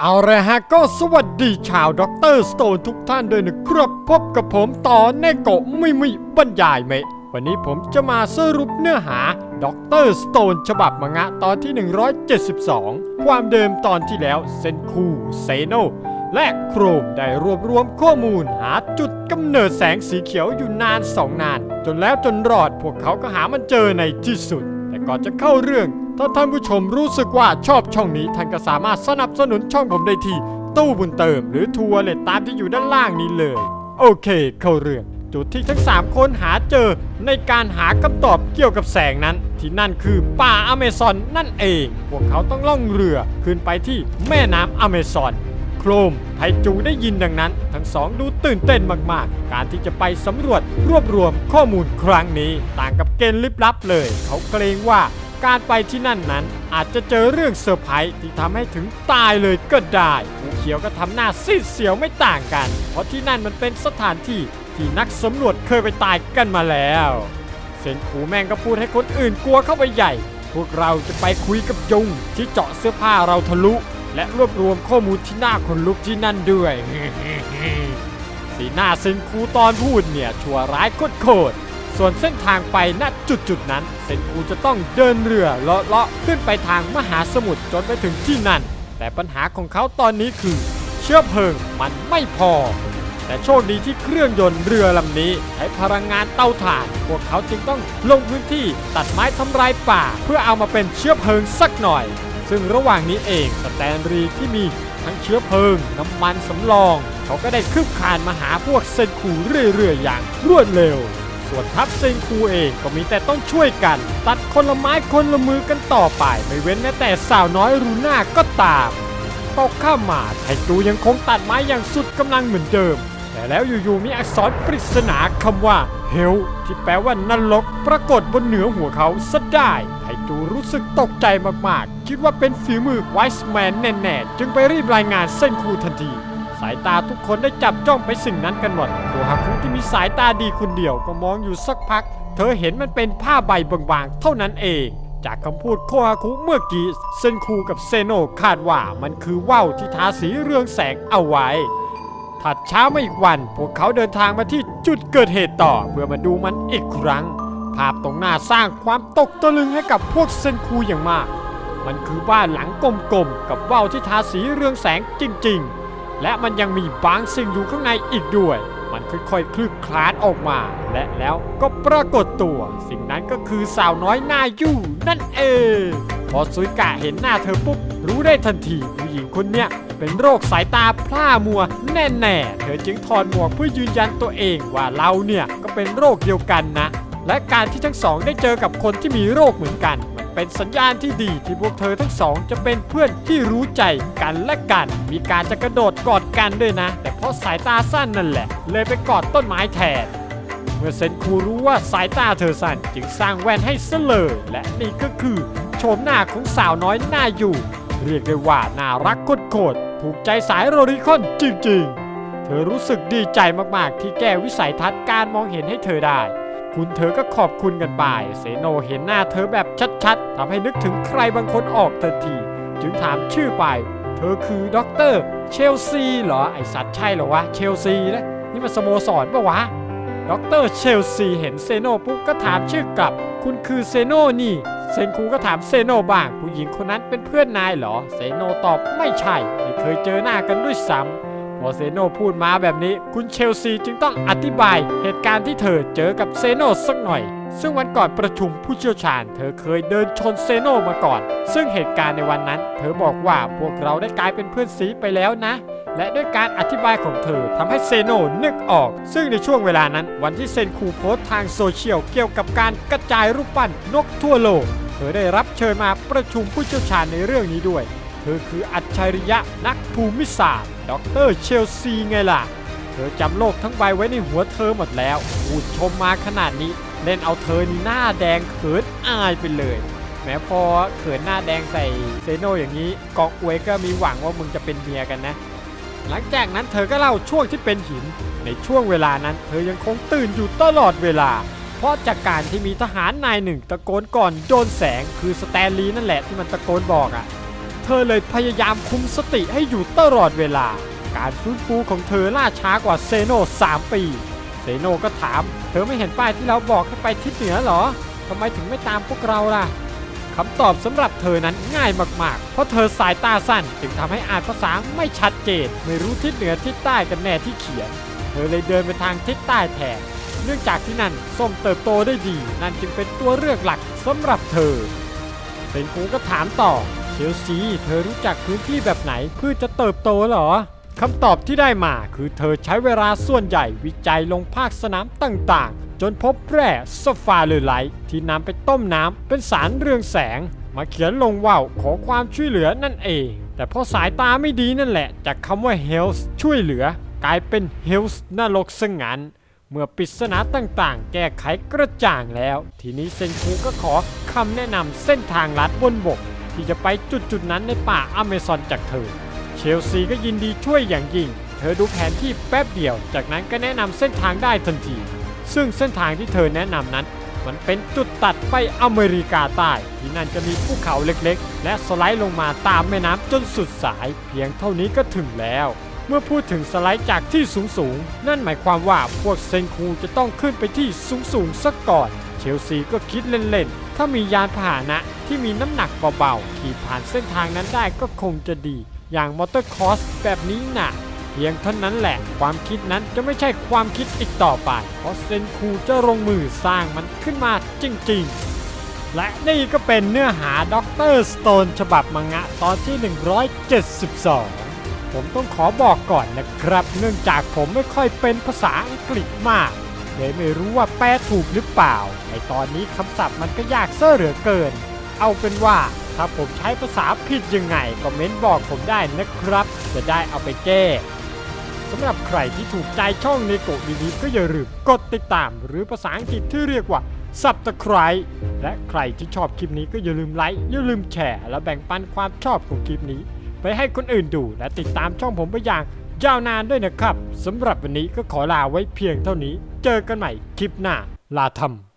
เอาละฮะก็สวัสดีชาวด็อกเตอร์สโตนทุกท่านด้วยนะครับพบกับผมต่อในโกะไม่มีบรรยายเมวันนี้ผมจะมาสรุปเนื้อหาด็อกเตอร์สโตนฉบับมังงะตอนที่ 172 ความเดิมตอนที่แล้วเซนคูเซโนและโครมได้รวบรวมข้อมูลหาจุดกำเนิดแสงสีเขียวอยู่นานสองนาน จนแล้วจนรอดพวกเขาก็หามันเจอในที่สุด แต่ก่อนจะเข้าเรื่อง ถ้าท่านผู้ชมรู้สึกว่าชอบช่องนี้ ท่านก็สามารถสนับสนุนช่องผมได้ที่ตู้บุญเติม หรือทัวร์เลตตามที่อยู่ด้านล่างนี้เลย โอเค เข้าเรื่อง จุดที่ทั้ง 3 คนหาเจอในการหาคำตอบเกี่ยวกับแสงนั้น ที่นั่นคือป่าอเมซอนนั่นเอง พวกเขาต้องล่องเรือขึ้นไปที่แม่น้ำอเมซอนโครมไทจูได้ยินดังนั้น ทั้งสองดูตื่นเต้นมาก ๆ การที่จะไปสำรวจรวบรวมข้อมูลครั้งนี้ ต่างกับเกณฑ์ลิบลับเลย เขาเกรงว่า การไปที่นั่นนั้นอาจจะเจอเรื่องเซอร์ไพรส์ที่ทำให้ถึงตายเลยก็ได้ผู้เขียวก็ทำหน้าซีดเสียวไม่ต่างกัน เพราะที่นั่นมันเป็นสถานที่ที่นักสำรวจเคยไปตายกันมาแล้วเซนคูแม่งก็พูดให้คนอื่นกลัวเข้าไปใหญ่ พวกเราจะไปคุยกับยุงที่เจาะเสื้อผ้าเราทะลุ และรวบรวมข้อมูลที่น่าขนลุกที่นั่นด้วย สีหน้าเซนคูตอนพูดเนี่ย ชั่วร้ายโคตร ส่วนเส้นทางไปณจุดจุดนั้น เซนคูจะต้องเดินเรือเลาะเลาะขึ้นไปทางมหาสมุทรจนไปถึงที่นั่น แต่ปัญหาของเขาตอนนี้คือ เชื้อเพลิงมันไม่พอ แต่โชคดีที่เครื่องยนต์เรือลำนี้ ใช้พลังงานเตาถ่าน พวกเขาจึงต้องลงพื้นที่ตัดไม้ทำลายป่า เพื่อเอามาเป็นเชื้อเพลิงสักหน่อย ซึ่งระหว่างนี้เองสแตนรีที่มีทั้งเชื้อเพลิงน้ำมันสำรอง เขาก็ได้คืบคานมาหาพวกเซนคูเรื่อยๆอย่างรวดเร็ว ส่วนทัพเซนคูเองก็มีแต่ต้องช่วยกัน ตัดคนละไม้คนละมือกันต่อไป ไม่เว้นแม้แต่สาวน้อยรูน่าก็ตามตกข้ามมาไทจูยังคงตัดไม้อย่างสุดกำลังเหมือนเดิม แต่แล้วอยู่ๆมีอักษรปริศนาคำว่าเฮลที่แปลว่านรกปรากฏบนเหนือหัวเขาซะได้ไทจูรู้สึกตกใจมากๆ คิดว่าเป็นฝีมือไวส์แมนแน่ๆ จึงไปรีบรายงานเส้นคูทันที สายตาทุกคนได้จับจ้องไปสิ่งนั้นกันหมดโคฮาคุที่มีสายตาดีคนเดียวก็มองอยู่สักพัก เธอเห็นมันเป็นผ้าใบบางๆ เท่านั้นเอง จากคำพูดโคฮาคุเมื่อกี้เซนคูกับเซโนคาดว่ามันคือว่าวที่ทาสีเรืองแสงเอาไว้ ถัดเช้ามาอีกวัน พวกเขาเดินทางมาที่จุดเกิดเหตุต่อเพื่อมาดูมันอีกครั้ง ภาพตรงหน้าสร้างความตกตะลึงให้กับพวกเซนคูอย่างมาก มันคือบ้านหลังกลมๆกับว่าวที่ทาสีเรืองแสงจริง ๆ และมันยังมีบางสิ่งอยู่ข้างในอีกด้วย มันค่อยๆคลืบคลานออกมา และแล้วก็ปรากฏตัว สิ่งนั้นก็คือสาวน้อยหน้ายู่นั่นเอง พอซุยกะเห็นหน้าเธอปุ๊บ รู้ได้ทันทีผู้หญิงคนเนี้ยเป็นโรคสายตาพร่ามัวแน่ๆ เธอจึงถอดหมวกเพื่อยืนยันตัวเองว่าเราเนี่ยก็เป็นโรคเดียวกันนะ และการที่ทั้งสองได้เจอกับคนที่มีโรคเหมือนกันมัน เป็นสัญญาณที่ดีที่พวกเธอทั้งสอง จะเป็นเพื่อนที่รู้ใจกันและกัน มีการจะกระโดดกอดกันด้วยนะ แต่เพราะสายตาสั้นนั่นแหละ เลยไปกอดต้นไม้แทน เมื่อเซนคูรู้ว่าสายตาเธอสั้นจึงสร้างแว่นให้ซะเลยและนี่ก็คือโฉมหน้าของสาวน้อยหน้าอยู่ เรียกได้ว่าน่ารักโคตรๆถูกใจสายโรริคอนจริงๆ เธอรู้สึกดีใจมากๆ ที่แก้วิสัยทัศน์การมองเห็นให้เธอได้ คุณเธอก็ขอบคุณกันไป เซโนเห็นหน้าเธอแบบชัดๆทำให้นึกถึงใครบางคนออกทันที จึงถามชื่อไป เธอคือด็อกเตอร์เชลซีเหรอ ไอสัตว์ใช่เหรอวะ เชลซีนะนี่มันสโมสรปะวะด็อกเตอร์เชลซีเห็นเซโนปุ๊บก็ถามชื่อกลับ คุณคือเซโนนี่ เซนคูก็ถามเซโนบ้าง ผู้หญิงคนนั้นเป็นเพื่อนนายเหรอ เซโนตอบไม่ใช่ ไม่เคยเจอหน้ากันด้วยซ้ำ พอเซโนพูดมาแบบนี้ คุณเชลซีจึงต้องอธิบายเหตุการณ์ที่เธอเจอกับเซโนสักหน่อย ซึ่งวันก่อนประชุมผู้เชี่ยวชาญ เธอเคยเดินชนเซโนมาก่อน ซึ่งเหตุการณ์ในวันนั้น เธอบอกว่าพวกเราได้กลายเป็นเพื่อนซีไปแล้วนะ และด้วยการอธิบายของเธอทำให้เซโนนึกออก ซึ่งในช่วงเวลานั้น วันที่เซนคูโพสต์ทางโซเชียลเกี่ยวกับการกระจายรูปปั้นนกทั่วโลก เธอได้รับเชิญมาประชุมผู้เชี่ยวชาญในเรื่องนี้ด้วย เธอคืออัจฉริยะนักภูมิศาสตร์ดรเชลซีไงล่ะ เธอจำโลกทั้งใบไว้ในหัวเธอหมดแล้วพูดชมมาขนาดนี้ เล่นเอาเธอนี่หน้าแดงเขินอายไปเลย แม้พอเขินหน้าแดงใส่เซโนอย่างนี้กองอวยก็มีหวังว่ามึงจะเป็นเมียกันนะ หลังจากนั้นเธอก็เล่าช่วงที่เป็นหิน ในช่วงเวลานั้น เธอยังคงตื่นอยู่ตลอดเวลาเพราะจากการที่มีทหารนายหนึ่งตะโกนก่อนโดนแสงคือสแตนลีนั่นแหละที่มันตะโกนบอกอะ่ะ ธธอเลยพยายามคุมสติให้อยู่ตลอดเวลา การฟื้นฟูของเธอล่าช้ากว่าเซโน3 ปี เซโนก็ถาม เธอไม่เห็นป้ายที่เราบอกให้ไปทิศเหนือหรอทำไมถึงไม่ตามพวกเราล่ะคำตอบสำหรับเธอนั้นง่ายมากๆ เพราะเธอสายตาสั้นจึงทำให้อ่านภาษาไม่ชัดเจน ไม่รู้ทิศเหนือทิศใต้กันแน่ที่เขียน เธอเลยเดินไปทางทิศใต้แทน เนื่องจากที่นั่นส้มเติบโตได้ดี นั่นจึงเป็นตัวเลือกหลักสำหรับเธอเซนกูก็ถามต่อ ชลซีเธอรู้จักพื้นที่แบบไหนเพื่อจะเติบโตเหรอคำตอบที่ได้มาคือเธอใช้เวลาส่วนใหญ่วิจัยลงภาคสนามต่างๆ จนพบแร่สฟาเลอไลท์ที่นำไปต้มน้ำเป็นสารเรืองแสง มาเขียนลงว่าวขอความช่วยเหลือนั่นเอง แต่เพราะสายตาไม่ดีนั่นแหละ จากคำว่า health ช่วยเหลือ กลายเป็น health นรกซะงั้นเมื่อปริศนาต่างๆ แก้ไขกระจ่างแล้ว ทีนี้เซนคูก็ขอคำแนะนำเส้นทางลัดบนบก ที่จะไปจุดๆนั้นในป่าอเมซอนจากเธอ เชลซีก็ยินดีช่วยอย่างยิ่ง เธอดูแผนที่แป๊บเดียว จากนั้นก็แนะนำเส้นทางได้ทันที ซึ่งเส้นทางที่เธอแนะนำนั้น มันเป็นจุดตัดไปอเมริกาใต้ ที่นั่นจะมีภูเขาเล็กๆ และสไลด์ลงมาตามแม่น้ำจนสุดสาย เพียงเท่านี้ก็ถึงแล้วเมื่อพูดถึงสไลด์จากที่สูงๆนั่นหมายความว่าพวกเซนคูจะต้องขึ้นไปที่สูงๆสักก่อน เชลซีก็คิดเล่น ๆ ถ้ามียานพาหนะที่มีน้ำหนักเบาๆขี่ผ่านเส้นทางนั้นได้ก็คงจะดี อย่างมอเตอร์คอสแบบนี้น่ะเพียงเท่านั้นแหละ ความคิดนั้นจะไม่ใช่ความคิดอีกต่อไป เพราะเซนคูจะลงมือสร้างมันขึ้นมาจริงๆ และนี่ก็เป็นเนื้อหาด็อกเตอร์สโตนฉบับมังงะตอนที่ 172 ผมต้องขอบอกก่อนนะครับ เนื่องจากผมไม่ค่อยเป็นภาษาอังกฤษมาก เลยไม่รู้ว่าแปลถูกหรือเปล่า ในตอนนี้คำศัพท์มันก็ยากเส้อเหลือเกิน เอาเป็นว่าถ้าผมใช้ภาษาผิดยังไงก็เม้นบอกผมได้นะครับ จะได้เอาไปแก้สำหรับใครที่ถูกใจช่องเนโกะดีๆก็อย่าลืมกดติดตามหรือภาษาอังกฤษที่เรียกว่า Subscribe และใครที่ชอบคลิปนี้ก็อย่าลืมไลค์อย่าลืมแชร์ และแบ่งปันความชอบของคลิปนี้ ไปให้คนอื่นดูและติดตามช่องผมไปอย่าง ยาวนานด้วยนะครับสำหรับวันนี้ก็ขอลาไว้เพียงเท่านี้ เจอกันใหม่คลิปหน้าลาทำ